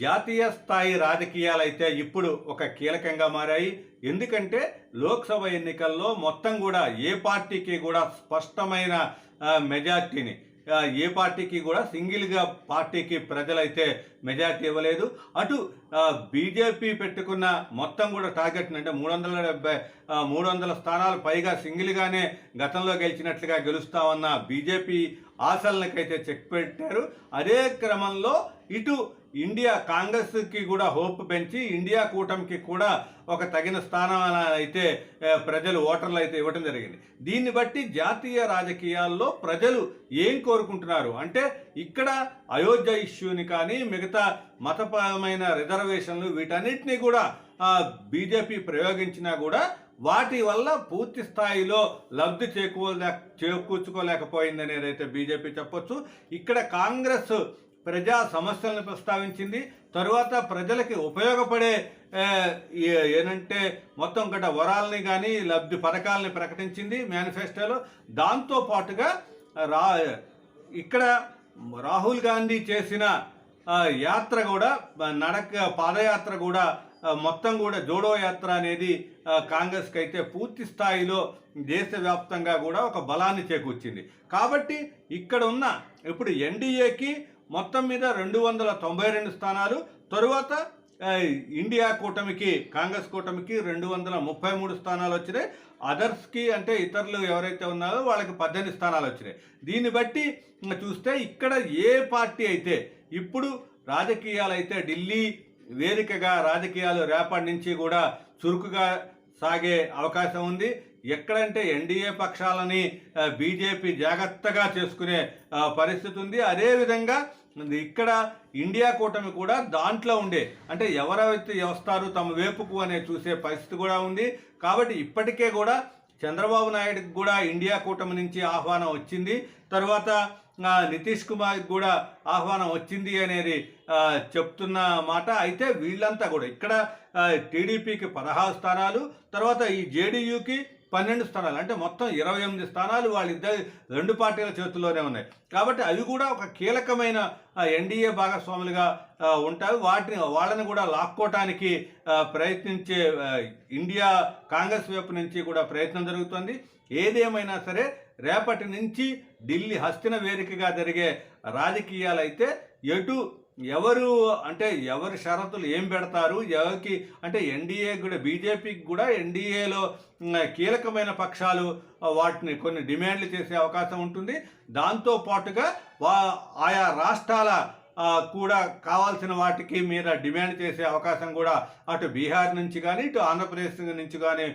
జాతీయ స్థాయి రాజకీయాలు అయితే ఇప్పుడు ఒక కీలకంగా మారాయి. ఎందుకంటే లోక్సభ ఎన్నికల్లో మొత్తం కూడా ఏ పార్టీకి కూడా స్పష్టమైన మెజార్టీని ఏ పార్టీకి కూడా సింగిల్గా పార్టీకి ప్రజలైతే మెజార్టీ ఇవ్వలేదు. అటు బీజేపీ పెట్టుకున్న మొత్తం కూడా టార్గెట్ అంటే మూడు వందల డెబ్బై మూడు వందల స్థానాలు పైగా సింగిల్గానే గతంలో గెలిచినట్లుగా గెలుస్తామన్న బీజేపీ ఆశలకైతే చెక్ పెట్టారు. అదే క్రమంలో ఇటు ఇండియా కాంగ్రెస్కి కూడా హోప్ పెంచి ఇండియా కూటమికి కూడా ఒక తగిన స్థానం అయితే ప్రజలు ఓటర్లు అయితే ఇవ్వడం జరిగింది. దీన్ని బట్టి జాతీయ రాజకీయాల్లో ప్రజలు ఏం కోరుకుంటున్నారు అంటే ఇక్కడ అయోధ్య ఇష్యూని కానీ మిగతా మతపరమైన రిజర్వేషన్లు వీటన్నిటినీ కూడా బీజేపీ ప్రయోగించినా కూడా వాటి వల్ల పూర్తి స్థాయిలో లబ్ధి చేకూరలే చేకూర్చుకోలేకపోయిందనేది అయితే బీజేపీ చెప్పొచ్చు. ఇక్కడ కాంగ్రెస్ ప్రజా సమస్యలను ప్రస్తావించింది. తరువాత ప్రజలకి ఉపయోగపడే ఏ, ఏంటంటే మొత్తం గట వరాలని కానీ లబ్ధి పథకాలని ప్రకటించింది మేనిఫెస్టోలో. దాంతో పాటుగా రా ఇక్కడ రాహుల్ గాంధీ చేసిన యాత్ర కూడా నడక పాదయాత్ర కూడా మొత్తం కూడా జోడో యాత్ర అనేది కాంగ్రెస్కి అయితే పూర్తి స్థాయిలో దేశవ్యాప్తంగా కూడా ఒక బలాన్ని చేకూర్చింది. కాబట్టి ఇక్కడ ఉన్న ఇప్పుడు ఎన్డీఏకి మొత్తం మీద రెండు వందల తొంభై రెండు స్థానాలు తరువాత ఇండియా కూటమికి కాంగ్రెస్ కూటమికి రెండు వందల ముప్పై మూడు స్థానాలు వచ్చినాయి. అదర్స్కి అంటే ఇతరులు ఎవరైతే ఉన్నారో వాళ్ళకి పద్దెనిమిది స్థానాలు వచ్చినాయి. దీన్ని బట్టి చూస్తే ఇక్కడ ఏ పార్టీ అయితే ఇప్పుడు రాజకీయాలు అయితే ఢిల్లీ వేదికగా రాజకీయాలు రేపటి నుంచి కూడా చురుకుగా సాగే అవకాశం ఉంది. ఎక్కడంటే ఎన్డీఏ పక్షాలని బీజేపీ జాగ్రత్తగా చేసుకునే పరిస్థితి ఉంది. అదేవిధంగా ఇక్కడ ఇండియా కూటమి కూడా దాంట్లో ఉండే అంటే ఎవరైతే వస్తారు తమ వేపుకు అనే చూసే పరిస్థితి కూడా ఉంది. కాబట్టి ఇప్పటికే కూడా చంద్రబాబు నాయుడుకి కూడా ఇండియా కూటమి నుంచి ఆహ్వానం వచ్చింది. తర్వాత నితీష్ కుమార్కి కూడా ఆహ్వానం వచ్చింది అనేది చెప్తున్న మాట. అయితే వీళ్ళంతా కూడా ఇక్కడ టీడీపీకి పదహారు స్థానాలు తర్వాత ఈ జేడీయూకి పన్నెండు స్థానాలు. అంటే మొత్తం ఇరవై ఎనిమిది స్థానాలు వాళ్ళిద్దరు రెండు పార్టీల చేతుల్లోనే ఉన్నాయి. కాబట్టి అవి కూడా ఒక కీలకమైన ఎన్డీఏ భాగస్వాములుగా ఉంటారు. వాటిని వాళ్ళని కూడా లాక్కోవటానికి ప్రయత్నించే ఇండియా కాంగ్రెస్ వైపు నుంచి కూడా ప్రయత్నం జరుగుతుంది. ఏదేమైనా సరే రేపటి నుంచి ఢిల్లీ హస్తిన వేదికగా జరిగే రాజకీయాలు అయితే ఎటు ఎవరు అంటే ఎవరి షరతులు ఏం పెడతారు? ఎవరికి అంటే ఎన్డీఏ కూడా బీజేపీకి కూడా ఎన్డీఏలో కీలకమైన పక్షాలు వాటిని కొన్ని డిమాండ్లు చేసే అవకాశం ఉంటుంది. దాంతో పాటుగా వా ఆయా రాష్ట్రాల కూడా కావాల్సిన వాటికి మీద డిమాండ్ చేసే అవకాశం కూడా అటు బీహార్ నుంచి కానీ ఇటు ఆంధ్రప్రదేశ్ నుంచి కానీ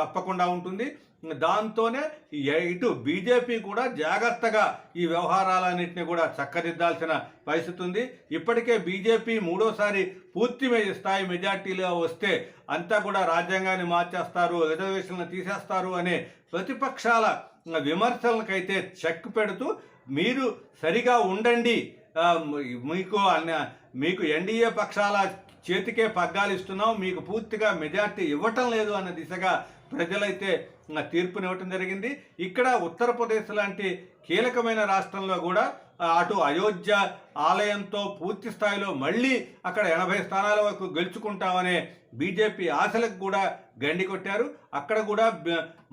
తప్పకుండా ఉంటుంది. దాంతోనే ఇటు బీజేపీ కూడా జాగ్రత్తగా ఈ వ్యవహారాలన్నింటినీ కూడా చక్కదిద్దాల్సిన పరిస్థితి ఉంది. ఇప్పటికే బీజేపీ మూడోసారి పూర్తి స్థాయి మెజార్టీలో వస్తే అంతా కూడా రాజ్యాంగాన్ని మార్చేస్తారు రిజర్వేషన్లు తీసేస్తారు అనే ప్రతిపక్షాల విమర్శలకైతే చెక్ పెడుతూ మీరు సరిగా ఉండండి. మీకు అన్న- మీకు ఎన్డీఏ పక్షాల చేతికే పగ్గాలు ఇస్తున్నాం మీకు పూర్తిగా మెజార్టీ ఇవ్వటం లేదు అన్న దిశగా ప్రజలైతే తీర్పునివ్వటం జరిగింది. ఇక్కడ ఉత్తరప్రదేశ్ లాంటి కీలకమైన రాష్ట్రంలో కూడా అటు అయోధ్య ఆలయంతో పూర్తి స్థాయిలో మళ్ళీ అక్కడ ఎనభై స్థానాల వరకు గెలుచుకుంటామనే బీజేపీ ఆశలకు కూడా గండి కొట్టారు. అక్కడ కూడా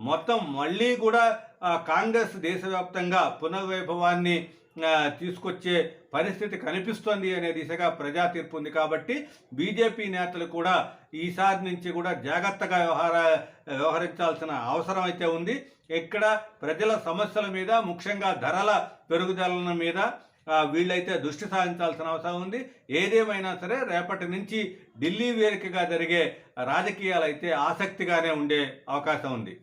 మొత్తం మళ్ళీ కూడా కాంగ్రెస్ దేశవ్యాప్తంగా పునర్వైభవాన్ని తీసుకొచ్చే పరిస్థితి కనిపిస్తోంది అనే దిశగా ప్రజా తీర్పు ఉంది కాబట్టి బీజేపీ నేతలు కూడా ఈసారి నుంచి కూడా జాగ్రత్తగా వ్యవహార వ్యవహరించాల్సిన అవసరం అయితే ఉంది. ఇక్కడ ప్రజల సమస్యల మీద ముఖ్యంగా ధరల పెరుగుదల మీద వీళ్ళైతే దృష్టి సారించాల్సిన అవసరం ఉంది. ఏదేమైనా సరే రేపటి నుంచి ఢిల్లీ వేరికగా జరిగే రాజకీయాలు అయితే ఆసక్తిగానే ఉండే అవకాశం ఉంది.